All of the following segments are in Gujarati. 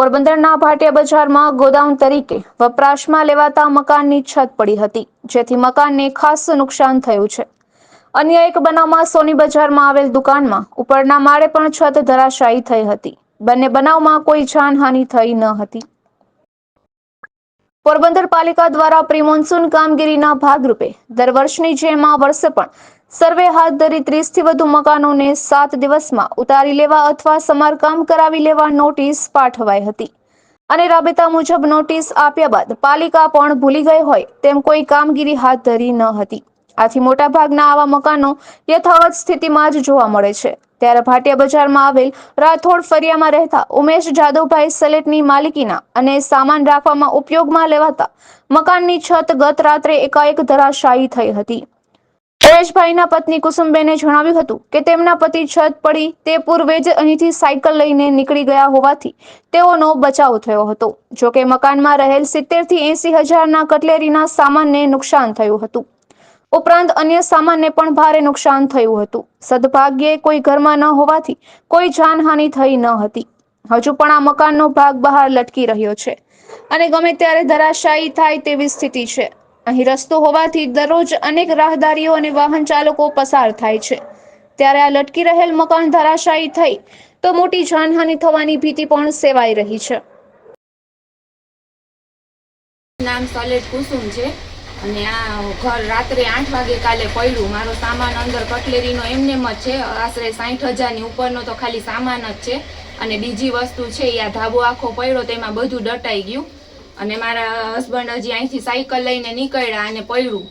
પોરબંદરના ભાટિયા બજારમાં ગોદામ તરીકે વપરાશમાં લેવાતા મકાનની છત પડી હતી, જેથી મકાનને ખાસ નુકસાન થયું છે. અન્ય એક બનાવમાં સોની બજારમાં આવેલ દુકાનમાં ઉપરના માળે પણ છત ધરાશાયી થઈ હતી. બંને બનાવમાં કોઈ જાનહાનિ થઈ ન હતી. પોરબંદર પાલિકા દ્વારા પ્રિમોન્સૂન કામગીરીના ભાગરૂપે દર વર્ષની જેમ આ વર્ષે પણ સર્વે હાથ ધરી ત્રીસથી વધુ મકાનોને સાત દિવસમાં ઉતારી લેવા અથવા સમારકામ કરાવી લેવા નોટિસ પાઠવાઈ હતી. અને રાબેતા મુજબ નોટિસ આપ્યા બાદ પાલિકા પણ ભૂલી ગઈ હોય તેમ કોઈ કામગીરી હાથ ધરી ન હતી. આથી મોટાભાગના આવા મકાનો યથાવત સ્થિતિમાં જ જોવા મળે છે. ત્યારે ભાટિયા બજારમાં આવેલ રાથોડ ફરિયામાં રહેતા ઉમેશ જાદવભાઈ સલેટની માલિકીના અને સામાન રાખવામાં ઉપયોગમાં લેવાતા મકાનની છત ગત રાત્રે એકાએક ધરાશાયી થઈ હતી. ઉમેશભાઈના પત્ની કુસુમબેને જણાવ્યું હતું કે તેમના પતિ છત પડી તે પૂર્વે જ અહીંથી સાયકલ લઈને નીકળી ગયા હોવાથી તેઓનો બચાવ થયો હતો. જો કે મકાનમાં રહેલ સિત્તેરથી એસી હજારના કટલેરીના સામાનને નુકસાન થયું હતું. ઉપરાંત અન્ય સામાનને પણ ભારે નુકસાન થયું હતું. સદભાગ્યે કોઈ ઘરમાં ન હોવાથી કોઈ જાનહાનિ થઈ ન હતી. હજુ પણ આ મકાનનો ભાગ બહાર લટકી રહ્યો છે અને ગમે ત્યારે ધરાશાયી થાય તેવી સ્થિતિ છે. અહીં રસ્તો હોવાથી દરરોજ અનેક રાહદારીઓ અને વાહન ચાલકો પસાર થાય છે. ત્યારે આ લટકી રહેલ મકાન ધરાશાયી થઈ તો મોટી જાનહાનિ થવાની ભીતિ પણ સેવાઈ રહી છે. નામ સલેટ કુસુમ છે અને આ ઘર રાત્રે આઠ વાગે કાલે પડ્યું મારો સામાન અંદર કટલેરીનો એમને જ છે. આશરે સાઠ હજારની ઉપરનો તો ખાલી સામાન જ છે અને બીજી વસ્તુ છે એ આ ધાબો આખો પડ્યો તેમાં બધું દટાઈ ગયું. અને મારા હસબન્ડ હજી અહીંથી સાયકલ લઈને નીકળ્યા અને પડ્યું.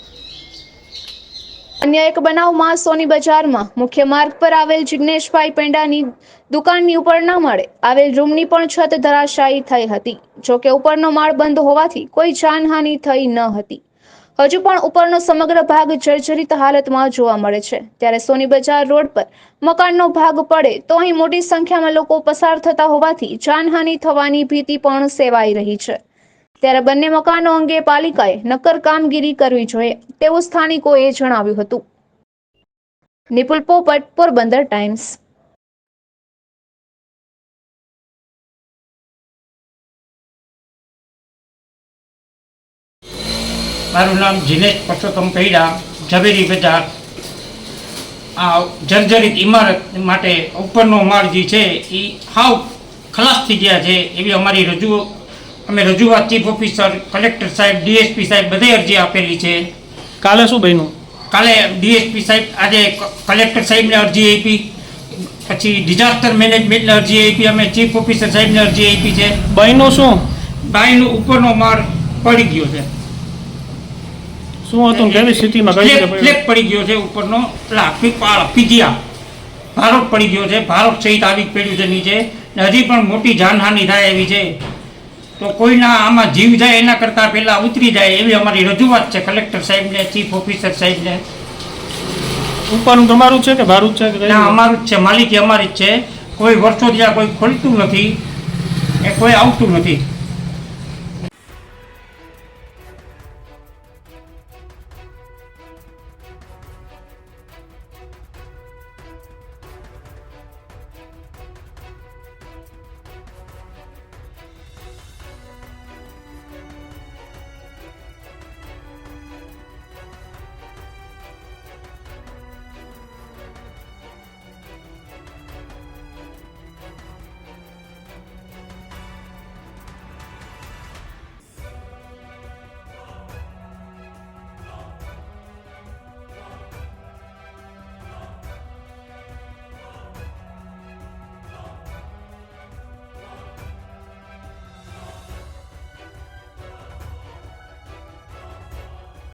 અન્ય એક બનાવમાં સોની બજારમાં. મુખ્ય માર્ગ પર આવેલ જિગ્નેશભાઈ પેંડાની દુકાનની ઉપર ના માળે. આવેલ રૂમની પણ છત ધરાશાયી થઈ હતી. જો કે ઉપરનો માળ બંધ હોવાથી કોઈ જાનહાનિ થઈ ન હતી. હજુ પણ ઉપરનો સમગ્ર ભાગ જર્જરિત હાલતમાં જોવા મળે છે. ત્યારે સોની બજાર રોડ પર મકાનનો ભાગ પડે તો અહીં મોટી સંખ્યામાં લોકો પસાર થતા હોવાથી જાનહાનિ થવાની ભીતિ પણ સેવાઈ રહી છે. ત્યારે બંને મકાનો અંગે પાલિકાએ નક્કર કામગીરી કરવી જોઈએ તેવું સ્થાનિકોએ જણાવ્યું હતું. નિપુલ પોપટ, પોરબંદર ટાઈમ્સ. મારું નામ જિનેશ પરસોત્તમ પૈડા, ઝવેરી બજાર. આ જર્જરિત ઇમારત માટે ઉપરનો માળ જે છે એ હાવ ખલાસ થઈ ગયા છે, એવી અમારી રજૂ અમે રજૂઆત ચીફ ઓફિસર કલેક્ટર સાહેબ ડીએસપી સાહેબ બધે અરજી આપેલી છે. કાલે શું બન્યું? કાલે ડીએસપી સાહેબ આજે કલેક્ટર સાહેબને અરજી આપી પછી ડિઝાસ્ટર મેનેજમેન્ટને અરજી આપી અમે ચીફ ઓફિસર સાહેબને અરજી આપી છે. બન્યું શું? બાઈનો ઉપરનો માર પડી ગયો છે. શું હતું કેવી સ્થિતિમાં ફ્લેપ પડી ગયો છે ઉપરનો પીજિયા ભારોટ પડી ગયો છે ભારોટ સહિત આવી પડ્યું છે નીચે હજી પણ મોટી જાનહાનિ થાય એવી છે. તો કોઈના આમાં જીવ જાય એના કરતાં પહેલાં ઉતરી જાય એવી અમારી રજૂઆત છે. કલેક્ટર સાહેબને ચીફ ઓફિસર સાહેબને. ઉપરનું તમારું છે કે ભારું છે કે ના અમારું જ છે. માલિકી અમારી જ છે. કોઈ વર્ષોથી આ કોઈ ખોલતું નથી. એ કોઈ આવતું નથી.